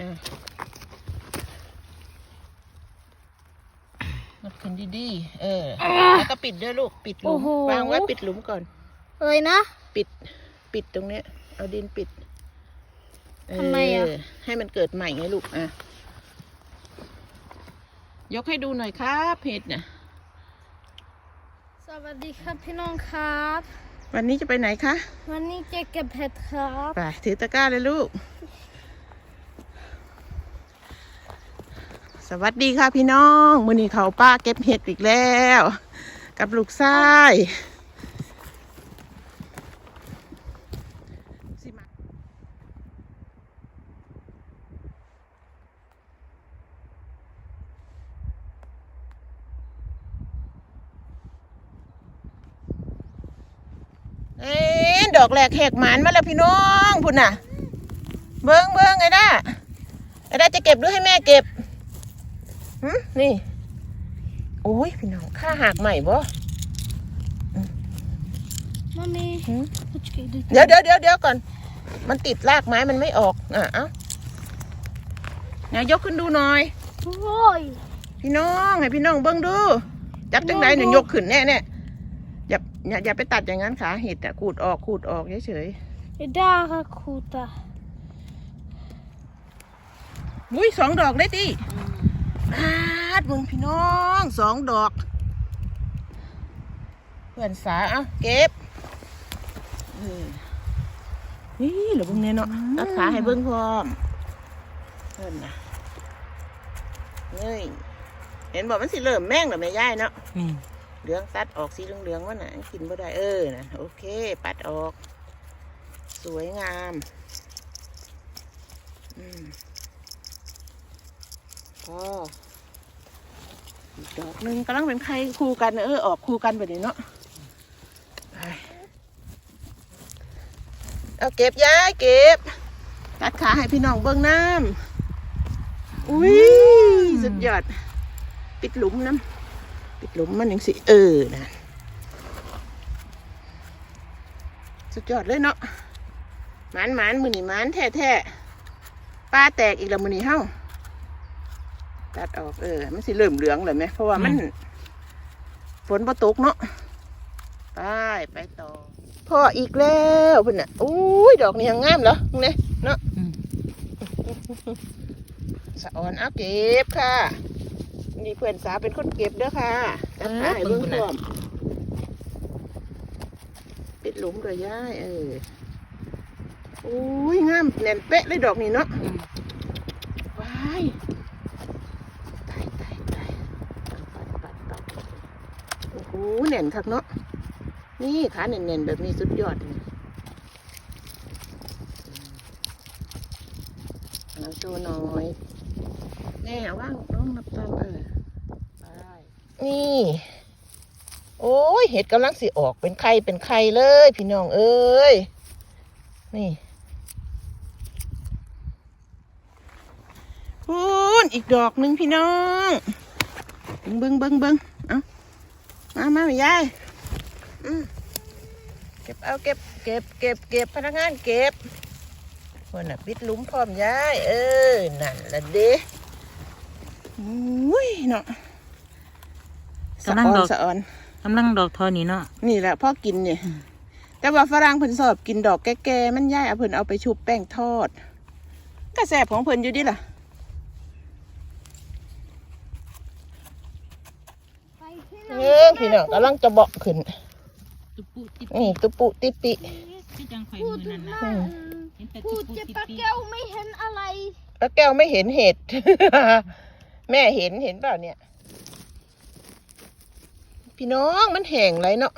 อะยกขึ้นดีๆ เออ แล้วก็ปิดด้วยลูก ปิดหลุโอ้มโห วางไว้ปิดหลุมก่อน เอ้ยนะ ปิด ปิดตรงเนี้ย เอาดินปิดเทำไมอะให้มันเกิดใหม่ไงลูก อะ ยกให้ดูหน่อยครับเห็ดเนี่ย สวัสดีครับพี่น้องครับ วันนี้จะไปไหนคะ วันนี้จะเก็บเห็ดครับ ไปถือตะกร้าเลยลูก สวัสดีค่ะพี่น้องมือนี้เขาป้าเก็บเห็ดอีกแล้ว กับลูกชายสิมาเอ๊ดอกแหลกแหกหมานมาแล้วพี่น้องพุ่นน่ะ เบิ้งเบิ้งไอ้ด้าไอ้ด้าจะเก็บหรือให้แม่เก็บ หึนี่ โอ้ยพี่น้องข้าหักใหม่บ่มามีหึพูดกันดูเดี๋ยวเดี๋ยวเดี๋ยวเดี๋ยวก่อน มันติดรากไม้มันไม่ออกอะเอ้าไหนายยกขึ้นดูหน่อย โอ้ยพี่น้องให้พี่น้องเบิ้งดูจับจังไดหนึ่งยกขึ้นแน่แน่อย่าอย่าอย่าไปตัดอย่างนั้นขาเห็ดอะขูดออกขูดออกเฉยไอ้ด้าค่ะครูตาๆอุ้ยสองดอกได้ดิ พาดมึงพี่น้องสองดอก เพื่อนสาเอาเก็บเออนี่เหลือเบิ่งเนี่ยเนาะตัดขาให้เบิ้งพร้อมเพื่อนนะเฮ้ยเห็นบอกมันสิเริ่มแม่งเหรอแม่ย่ายเนาะนี่เหลืองตัดออกสีเหลืองๆว่าน่ะกินบ่ได้เออนะโอเค ปัดออก สวยงาม อืม พออีกดอกหนึ่งกำลังเป็นใครคู่กันเออออกคู่กันแบบนี้เนาะไปเอาเก็บย้ายเก็บตัดขาให้พี่น้องเบิ้งน้ำอุ้ยสุดยอด ปิดหลุมน้ำปิดหลุมมันยังสิเออนะสุดยอดเลยเนาะหมานหมานมือนี่หมานแท้แท้ๆป้าแตกอีกแล้วมือนี่เฮ้า ตัดออกเออ มันสิเริ่มเหลืองเลยไหมเพราะว่ามันฝนบ่ตกเนาะไปไปต่อพ่ออีกแล้วเพิ่นน่ะอุ้ยดอกนี้ยังงามเหรอเนี่ยเนาะอืมสะออนเอาเก็บค่ะ นี่เพื่อนสาวเป็นคนเก็บเด้อค่ะจัดขายเบื้องต้นปิดหลุมด้วยย่ายเออโอ้ยงามแน่นเป๊ะเลยดอกนี่เนาะอืมว้ายตายตายตายปัดปัดปัดปัดโอ้โหแน่นทักเนาะนี่ขาแน่นๆแบบนี้สุดยอดเลยเอาโชว์น่อยแน่ว่างน้องนับตามเออนี่ โอ้ยเห็ดกำลังสิออกเป็นไข่เป็นไข่เลย พี่น้องเอ้ยนี่พูนอีกดอกหนึ่งพี่น้องเบิ้งเบิ้งบิ้งบิ้ง มามาแม่ยายอืมเก็บเอาเก็บเก็บเก็บเก็บพนักงานเก็บคนน่ะปิดหลุมพร้อมยายเออนั่นละเด้อุ้ยเนาะสะออนสะออนกำลังดอกทอนี่เนาะนี่แหละพ่อกินเนี่ยแต่ว่าฝรั่งเพิ่นสอบกินดอกแก่ๆมันย่ายเอาเพิ่นเอาไปชุบแป้งทอดก็แสบของเพิ่นอยู่ดิล่ะ ไป ที่ไหนเออพี่น้องกำลังจะเบาะขึ้น ตุปุตินี่ตุปุติปิพี่จังข่อยพูมืดอนั่นนะมาเห็นแต่พูตุดปุจะติปะปิแก้วไม่เห็นอะไร แล้วแก้วไม่เห็นเห็ด แม่เห็นเห็นเปล่าเนี่ย พี่น้องมันแห้งไรเนาะ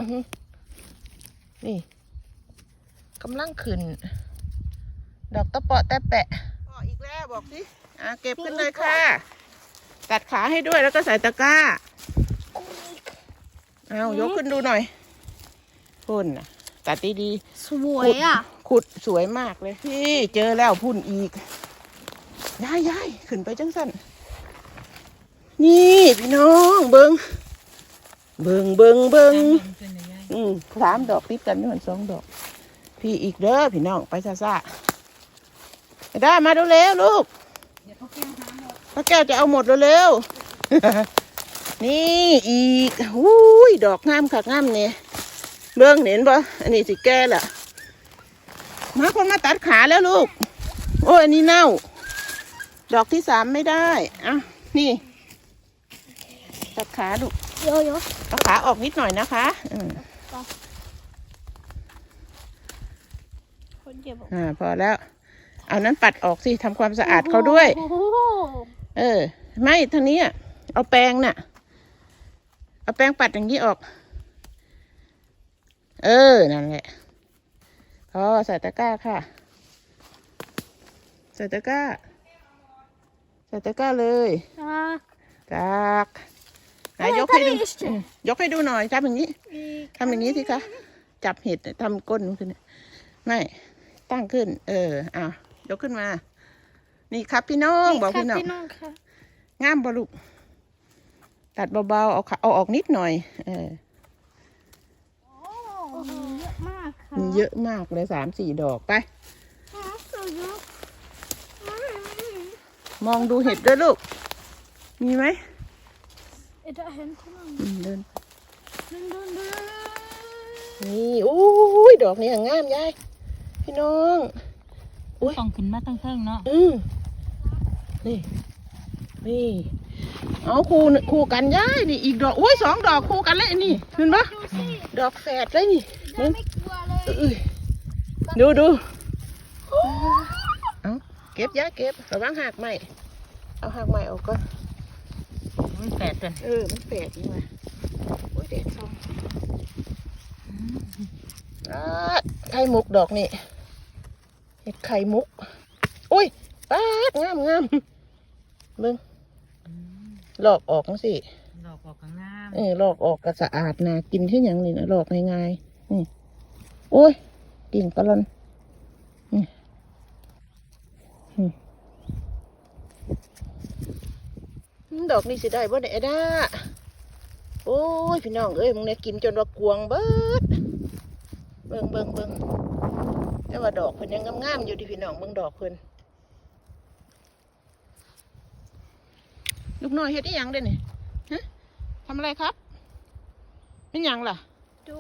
นี่กำลังขึ้น ดอกตะเปาะแต่แปะปออีกแล้วบอกสิอะเก็บขึ้นเลยค่ะ ตัดขาให้ด้วยแล้วก็ใส่ตะกร้า เอายกขึ้นดูหน่อยพุ่นน่ะตัดดีๆสวยอะ ขุดสวยมากเลยพี่เจอแล้วพุ่นอีกย้ายย้ายขึ้นไปจังสันนี่พี่น้องเบิงเบิงเบิงเบิงอืมสามดอกติดกันนี่มันสองดอก พี่อีกเด้อพี่น้องไปซาซาได้มาดูแล้วลูกป้าแก้วจะเอาหมดเร็วๆ นี่อีกอุ้ยดอกงามคักงามเนี่ยเบื้องเห็นปะอันนี้สิแก่ละมาคนมาตัดขาแล้วลูก โอ้ยอันนี้เน่า ดอกที่สามไม่ได้อะนี่ ตัดขาลูกโยโย่เอาขาออกนิดหน่อยนะคะอืมคนเดียวบอกอ่าพอแล้ว เอานั้นปัดออกสิทำความสะอาดเขาด้วยโอ้โหเออ ไม่ทางนี้อะเอาแปรงน่ะ เอาแปรงปัดอย่างนี้ออก เออ นั่นแหละพอใส่ตะกร้าค่ะ ใส่ตะกร้า ใส่ตะกร้าเลยอ่าจากไหนเออยกให้ดูตอนนี้อืมยกให้ดูหน่อยทำอย่างนี้อีกทำอย่างนี้สิคะ จับเห็ดทำก้นขึ้นเนี่ยไม่ ตั้งขึ้น เออเอายกขึ้นมา นี่ครับพี่น้อง บอกพี่น้องพี่น้องค่ะงามบลูก ตัดเบาๆ เอาขาเอาออกนิดหน่อย เออโอ้โหเยอะมากค่ะมีเยอะมากเลยสามสี่ดอกไปอ๋อเอาเยอะอืมมองดูเห็ดด้วยลูก มีไหมเอ็ดเห็นคุณอืมเดินดึงดึงดึงนี่โอ้ยดอกนี้อย่างงามยายพี่น้องอุ๊ยต้องขึ้นมาตั้งเครื่องเนาะอืมนี่นี่ เอาคู่น่ะคู่กันย้ายนี่อีกดอกอุ้ยสองดอกคู่กันเลยนี่เห็นปะดูสิดอกแฝดเลยนี่เดี๋ยวไม่กลัวเลยเอ้ยดูดูเอาเก็บย้ายเก็บระวังหักใหม่เอาหักใหม่ออกก่อนมันแปดตันเออมันแฝดนี่มาอุ้ยเด็ดทองอ่าไข่มุกดอกนี่เห็ดไข่มุก อุ้ยป้าดงามงามเบิ่งห ลอกออกจังสิดอกออกข้างหน้าเออหลอกออกก็สะอาดนะกินที่ยังนี่นะหลอกง่ายๆนี่โอ้ยกิ่งกะลอนนี่อืมอืมดอกนี่สิได้บ่เนี่ยด้าโอ้ย พี่น้องเอ้ยมึงเนี่ยกินจนว่ากวงเบิด เบิ่งเบิ่งเบิ่งแต่ว่าดอกเพิ่นยังงามๆอยู่ดิพี่น้องเบิ่งดอกเพิ่น ลูกน้อยเฮ็ดอีหยังเด้นี่ฮะทำอะไรครับเป็นหยังล่ะดู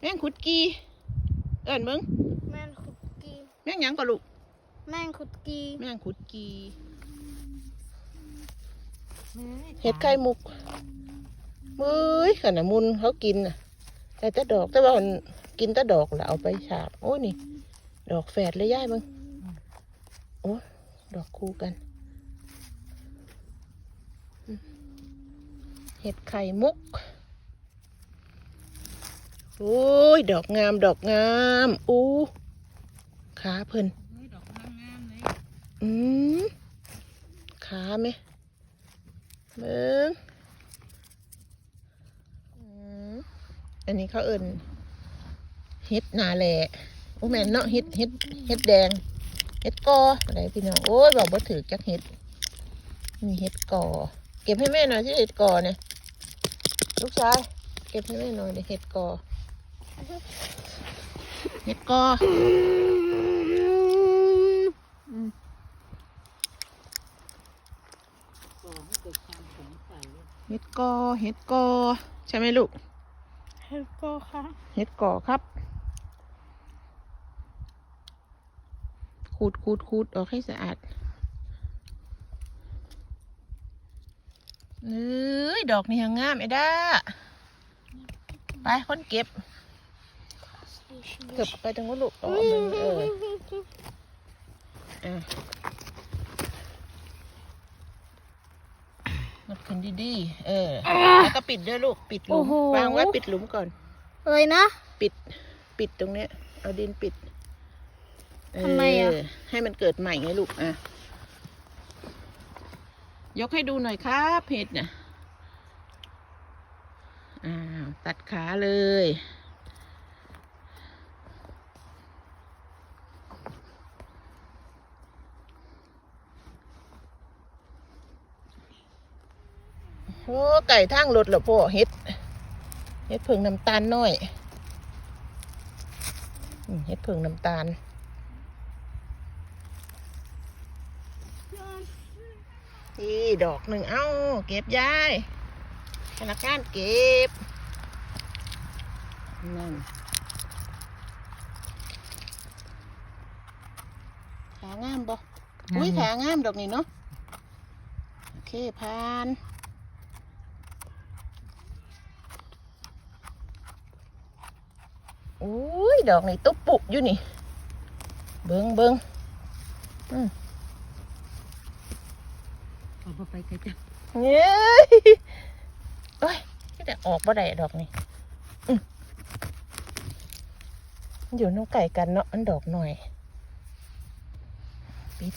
แม่งขุดกี เอิ้นมึงแม่งขุดกีแม่งหยังก็ลูกแม่งขุดกีแม่งขุดกีเห็ดไข่มุกเฮ้ยขนาดมุนเขากินน่ะแต่แต่ดอกแต่ว่ามันกินแต่ดอกแล้วเอาไปฉาบโอ้นี่ ดอกแฝดเลยย่ายมึงโอ้ดอกคู่กันอืม เห็ดไข่มุก โอ้ย ดอกงาม ดอกงาม อู้ขาเพิ่นอืมขาไหมเบิ้งอันนี้เขาเอิญเฮ็ดนาแหละโอ้แม่นเนาะเฮ็ดเฮ็ดเฮ็ดแดงเฮ็ดกออะไรพี่น้องโอ้ยบอกว่าถือจักเฮ็ดนี่เฮ็ดกอเก็บให้แม่หน่อยที่เฮ็ดกอเนี่ย ลูกชาย เก็บให้แม่หน่อยเดี๋ยวเฮ็ดกอเฮ็ดกอก่อให้เกิดความสงสัยเฮ็ดกอเฮ็ดกอ ใช่ไหมลูก เห็ดก็ค่ะเฮ็ดก่อครับ ขูดขูดขูดออกให้สะอาด เอ้ย ดอกนี่ยังงามไอ้ด้าไปคนเก็บ เก็บไปตรงนู้นลูกเอามือเอออะมัดขึ้นดีๆ เออ แล้วก็ปิดด้วยลูก ปิดหลุโอ้มโห วางไว้ปิดหลุมก่อน เลยนะ ปิด ปิดตรงเนี้ย เอาดินปิดทำไมอะ เให้มันเกิดใหม่ไงลูก อะ ยกให้ดูหน่อยครับเห็ดน่ะอ้าวตัดขาเลย โอ้ไก่ทางรถเหรอพ่อเฮ็ดเฮ็ดเพิ่งน้ำตาลน้อยเฮ็ดเพิ่งน้ำตาล อ นี่ ดอกหนึ่งเอ้า เก็บยายธนาคารเก็บนั่นขางามบ่อุ้ยขางามดอกนี่เนาะโอเคผ่านอุ้ยดอกนี่ตุ๊บปุกอยู่นี่ เบิงเบิงเอาบ่ ไปไกลจังเย้ยโอ้ยแต่ออกบ่ได้ดอกนี่อืมมันอยู่น้องไก่กันเนาะอันดอกหน่อยปิด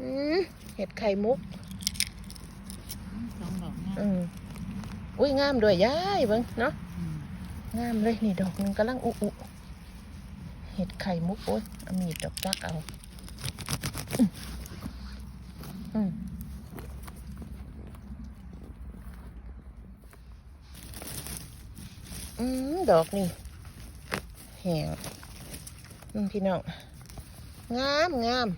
อืมเห็ดไข่มุกสองดอกงามอืมอุ้ยงามด้วยย้ายเบิ้งเนาะอืมงามเลยนี่ดอกหนึงกำลังอุอุ เห็ดไข่มุกโอ้ยมีดอกจักเอาอืมอืมดอกนี่แหงพี่น้อง งามงาม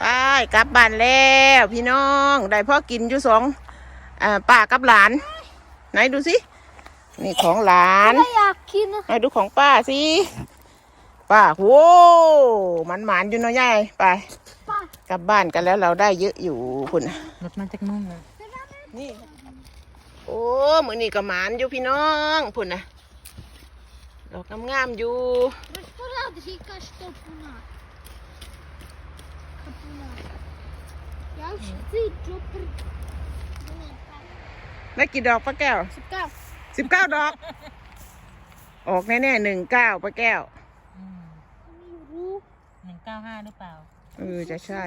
ไปกลับบ้านแล้ว พี่น้อง ได้พ่อกินอยู่สอง อ่าป้ากับหลาน ไหนดูสินี่ของหลานไม่อยากกินนะไหนดูของป้าสิป้าโว้มันหมานๆอยู่เนาะยายไปป้ากลับบ้านกันแล้วเราได้เยอะอยู่คุณน่ะรถมาจากนู่นเลยนี่ โอ้มือนี่ก็หมานอยู่พี่น้องพุ่นนะดอกงามๆอยู่ ได้กี่ดอกป้าแก้ว Ska สิบเก้าดอก ออกแน่ๆหนึ่งเก้าป้าแก้วอืม ro. หนึ่งเก้าห้าหรือเปล่า เออ จะใช่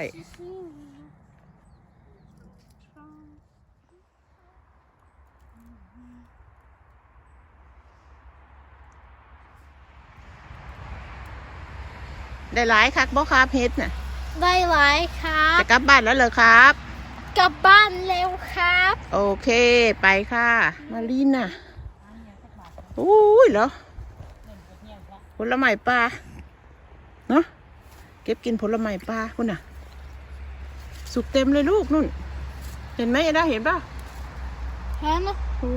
ได้หลายคักบ่ครับเฮ็ดน่ะ ได้หลายครัจะบกลับบ้านแล้วเหรอครับ กลับบ้านเร็วครับ โอเคไปค่ะ มาลีนน่ะอุ้ยเหรอผลไม้ปลาเนาะเก็บกินผลไม้ปลาคุณน่ะ สุกเต็มเลยลูกนุ่น เห็นไหมเอ็ด้าเห็นป่ะเห็นไหมโอ้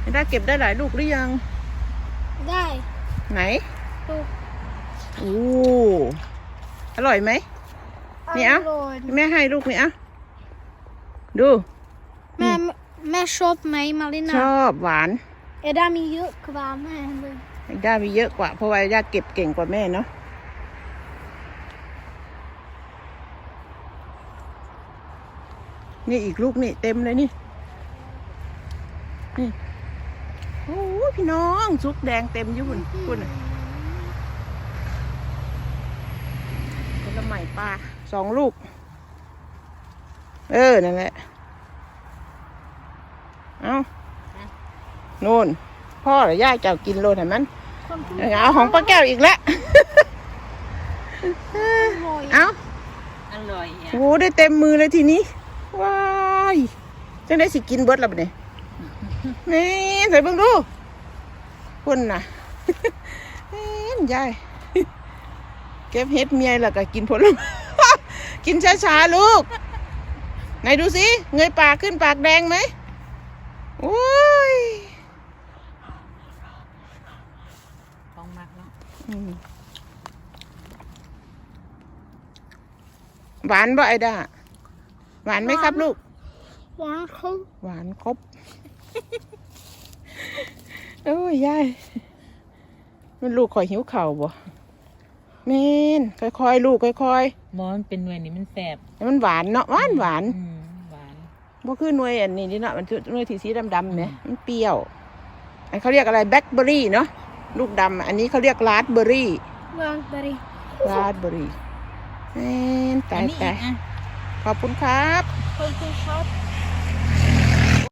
เอ็ด้าเก็บได้หลายลูกหรือยัง ได้ ไหนดูโอ้อร่อยไหม นี่เอาร่อยแม่ให้ลูกนี่อะดูแม่แม่ชอบไหมมาริชนาอบหวาน เอด้ามีเยอะกว่าแม่เลยเอ็ด้ามีเยอะกว่าเพราะว่าเอ็ด้าเก็บเก่งกว่าแม่เนาะนี่อีกลูกนี่เต็มเลยนี่ นี่ โอ้ยพี่น้องซุกแดงเต็มอยู่คุณคุณน่ะผลไม้ปลา สองลูก เออ นั่นแหละ เอาโน่น พ่อหรือย่าเจ้ากินโลดเห็นมันคนพูดเอาของป้าแก้วอีกแล้วอร่อยเอาอร่อยอะโอ้ได้เต็มมือเลยทีนี้ ว้ายจังได้สิกินเบิดแล้วบัดนี้นี่ใส่เบิ่งดูคุณน่ะเอ็นยายเก็บเห็ดเมียแล้วก็กินผลไม้ กินช้าๆลูก ไหนดูสิเงยปากขึ้นปากแดงไหมโอ้ยของมากเนาะอืมหวานบ่ไอ้ด้าหวานไหมครับลูก หวานเขาหวานครบโอ้ยยายมันลูกคอยหิวเข่าวบ่ เมนค่อยๆลูกค่อยมอนเป็นหน่วยนี่มันแสบๆแล้วมันหวานเนาะหวานหวานอืมหวาน บ่คือหน่วยอันนี้นี่เนาะมันคือหน่วยที่สีดำๆไหมมันเปรี้ยว อันเขาเรียกอะไรแบล็คเบอร์รี่เนาะลูกดำอะอันนี้เขาเรียกราสเบอร์รี่วางไปเลยราสเบอร์รี่เมนตายอันนี้ตายอีกอะ ขอบคุณครับขอบคุณครับ